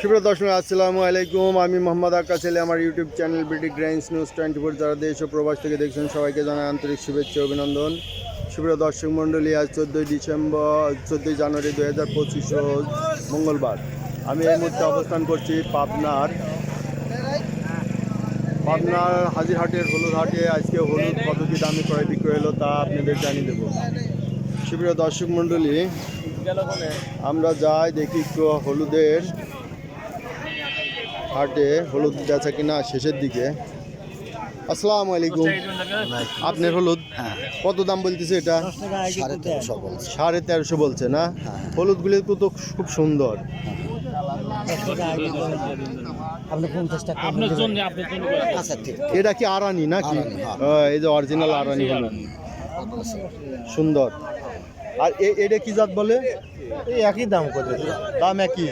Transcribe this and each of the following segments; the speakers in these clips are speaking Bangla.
সুপ্রিয় দর্শক, আসসালামু আলাইকুম। আমি মোহাম্মদ আকাশ আলী, আমার ইউটিউব চ্যানেল বিডি গ্রাইন্স নিউজ টোয়েন্টি ফোর যারা দেশ ও প্রবাস থেকে দেখছেন, সবাইকে জানাই আন্তরিক শুভেচ্ছা অভিনন্দন। সুপ্রিয় দর্শক মণ্ডলী, আজ চোদ্দোই ডিসেম্বর, চোদ্দোই জানুয়ারি দু হাজার পঁচিশ মঙ্গলবার। আমি এই মুহূর্তে অবস্থান করছি পাবনার পাবনার হাজিরহাটের হলুদ হাটে আজকে হলুদ কত কি দামে ক্রয় বিক্রয় হলো তা আপনাদের জানিয়ে দেবো। সুপ্রিয় দর্শক মণ্ডলী, আমরা যাই দেখি হলুদের হাটে হলুদ বেচা কিনা শেষের দিকে। আসসালামু আলাইকুম। আপনার হলুদ কত দাম বলতেছে এটা? সাড়ে তেরোশো বলছে। সাড়ে তেরোশো বলছে না? হলুদগুলি তো তো খুব সুন্দর। আপনি পঞ্চাশ টাকা আপনার জন্য আপনার জন্য আচ্ছা ঠিক এটা কি আরানি নাকি? হ্যাঁ। এই যে অরিজিনাল আরানি হলুদ। সুন্দর। আর এ- এটা কি জাত বলে? এই একই দাম করে। দাম একই।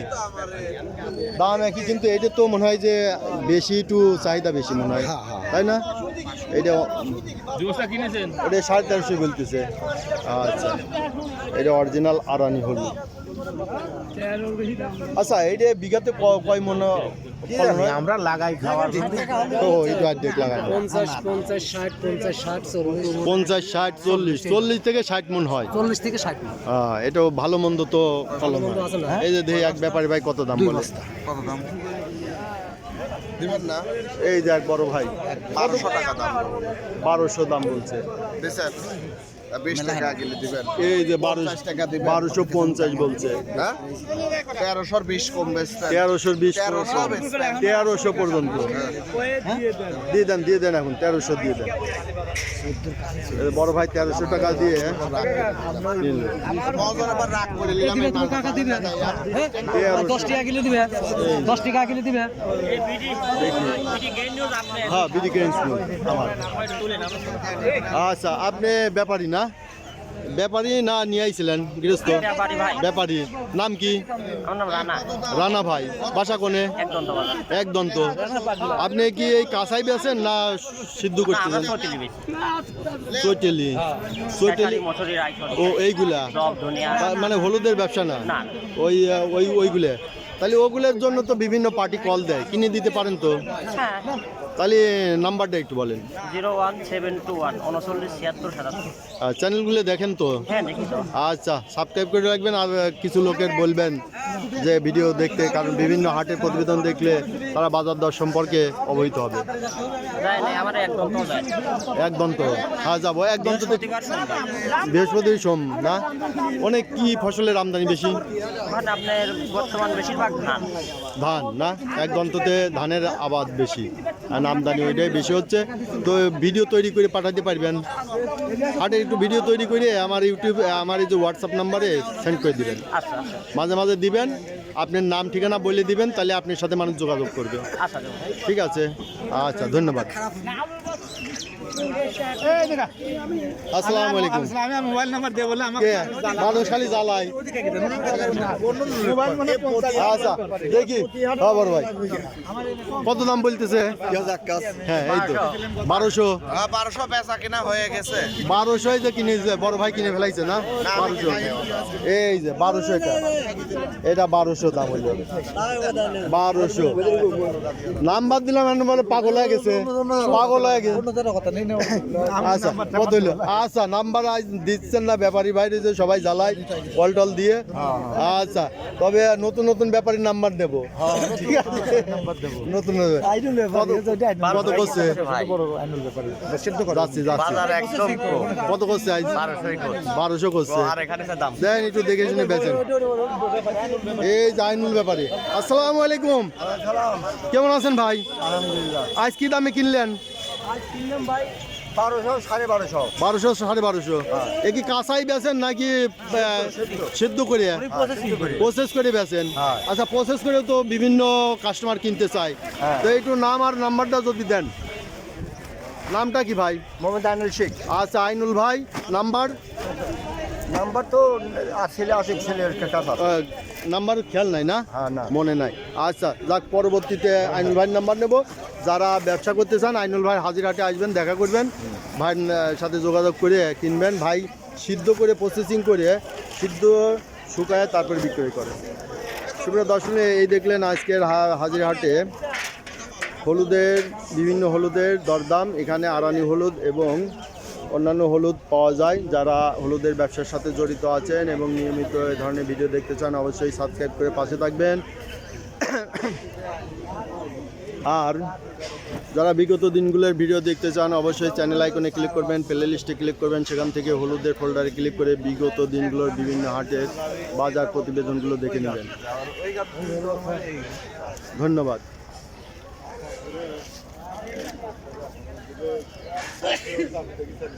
দাম একই কিন্তু এটা তো মনে হয় যে বেশি একটু চাহিদা বেশি মনে হয়। হ্যাঁ, হ্যাঁ। তাই না? এটা এটা সাড়ে তেরোশো বলতেছে। আচ্ছা। এটা অরিজিনাল আরানি হলুদ। আচ্ছা এটা বিঘাতে কয় মন আমরা লাগাই খাওয়ার। এটা অর্ধেক লাগানো। পঞ্চাশ পঞ্চাশ ষাট পঞ্চাশ ষাট চল্লিশ। পঞ্চাশ ষাট চল্লিশ। চল্লিশ থেকে। ষাট মন হয়। চল্লিশ থেকে ষাট হ্যাঁ এটাও ভালো মন্দ তো ফলন মন্দ। আছে না? এই যে দেখি এক ব্যাপারী ভাই কত দাম বলে? কত দাম? না? এই যে এক বড় ভাই। বারোশো টাকা দাম। বারোশো দাম বলছে। টাকা দিবেন। এই যে বারোশো পঞ্চাশ টাকা দিবেন। বারোশো পঞ্চাশ বলছে। হ্যাঁ? তেরোশোর বিশ কম বেচতেন তেরোশোর বিশ তেরোশো তেরোশো। পর্যন্ত। দিয়ে দেন দিয়ে দেন এখন তেরোশো দিয়ে দেন। বড় ভাই তেরোশো টাকা দিয়ে রাগ করে নিলাম এই মাল টাকা। দশ টাকা কিলো দিবে। দশ টাকা কিলো দিবে। হ্যাঁ বিডি গেঞ্জ আমার। আচ্ছা আপনি ব্যাপারী না? ব্যাপারী না নিয়ে আইছিলেন গৃহস্থ? ব্যাপারী নাম কি? রানা। ভাই। বাসা কোনে? এক দন্ত আপনি কি এই কাঁচাই বেছেন না সিদ্ধ করতেছেন? চৈটেলি চৈটেলি ও এইগুলা? তা- মানে হলুদের ব্যবসা না? ওই ওই ওইগুলো। তাহলে ওগুলোর জন্য তো বিভিন্ন পার্টি কল দেয়। কিনে দিতে পারেন তো? তাহলে নাম্বারটা একটু বলেন। Zero one seven two one উনচল্লিশ ছিয়াত্তর সাতাত্তর। চ্যানেলগুলো দেখেন তো? হ্যাঁ দেখি তো। আচ্ছা সাবস্ক্রাইব করে রাখবেন আর কিছু লোকের বলবেন যে ভিডিও দেখতে কারণ বিভিন্ন হাটের প্রতিবেদন দেখলে তারা বাজার দর সম্পর্কে অবহিত হবে। একদম তো হ্যাঁ যাব। এক দন্ত তো বৃহস্পতি সোম না? অনেক কি ফসলের আমদানি বেশি? ধান। না? এক দন্ততে ধানের আবাদ বেশি। আমদানি ওইটাই বেশি হচ্ছে। তো ভিডিও তৈরি করে পাঠাতে পারবেন। হাটের একটু ভিডিও তৈরি করে আমার ইউটিউব আমার এই যে হোয়াটসঅ্যাপ নাম্বারে সেন্ড করে দিবেন। আচ্ছা আচ্ছা। মাঝে মাঝে দিবেন আপনার নাম ঠিকানা বলে দিবেন তাহলে আপনার সাথে মানুষ যোগাযোগ করবে। আচ্ছা। ঠিক আছে? আচ্ছা ধন্যবাদ। আচ্ছা কত দাম বলতেছে? হ্যাঁ বারোশো বারোশো। কিনা হয়ে গেছে বারোশোই যে কিনে বড় ভাই কিনে ফেলাইছে না? বারোশো। এই যে, বারোশো এটা। এটা বারোশো দাম হইল। বারোশো। নাম্বার দিলাম বলে পাগল হয়ে গেছে। পাগল হয়ে গেছে। আচ্ছা আচ্ছা নাম্বার আজ দিচ্ছেন না ব্যাপারী বাইরে যে সবাই জ্বালায় কল টল দিয়ে। আচ্ছা তবে নতুন নতুন ব্যাপারীর নাম্বার দেবো। নতুন নতুন। কত- কত করছে? যাচ্ছি যাচ্ছি। কত করছে আজ বারোশো করছে। দেন একটু দেখে শুনে বেচেন। এই জাইনুল ব্যাপারে। আসসালামু আলাইকুম। কেমন আছেন ভাই? আজ কি দামে কিনলেন? বারোশো সাড়ে বারোশো। বারোশো সাড়ে বারোশো। এ কি কাঁচাই বেচেন নাকি সিদ্ধ করে। প্রসেস করে বেচেন। আচ্ছা প্রসেস করে তো বিভিন্ন কাস্টমার কিনতে চায়। তো একটু নাম আর নাম্বারটা যদি দেন। নামটা কি ভাই? মোহাম্মদ আইনুল শেখ। আচ্ছা আইনুল ভাই নাম্বার নাম্বার তো আর ছেলে আছে ছেলের কাছে নাম্বার খেয়াল নাই না? হ্যাঁ, না। মনে নাই। আচ্ছা যাক পরবর্তীতে আইনুল ভাইয়ের নাম্বার নেব। যারা ব্যবসা করতে চান আইনুল ভাই হাজিরহাটে আসবেন দেখা করবেন। ভাইয়ের সাথে যোগাযোগ করে কিনবেন। ভাই সিদ্ধ করে প্রসেসিং করে সিদ্ধ শুকায় তারপরে বিক্রয় করে। সুপ্রিয় দর্শনে এই দেখলেন আজকের হা- হাজিরহাটে হলুদের বিভিন্ন হলুদের দরদাম। এখানে আরানি হলুদ এবং অন্যান্য হলুদ পাওয়া যায়। যারা হলুদের ব্যবসার সাথে জড়িত আছেন এবং নিয়মিত এই ধরনের ভিডিও দেখতে চান, অবশ্যই সাবস্ক্রাইব করে পাশে থাকবেন। আর যারা বিগত দিনগুলোর ভিডিও দেখতে চান, অবশ্যই চ্যানেল আইকনে ক্লিক করবেন, প্লে লিস্টে ক্লিক করবেন। সেখান থেকে হলুদের ফোল্ডারে ক্লিক করে বিগত দিনগুলোর বিভিন্ন হাটের বাজার প্রতিবেদনগুলো দেখে নেবেন। ধন্যবাদ।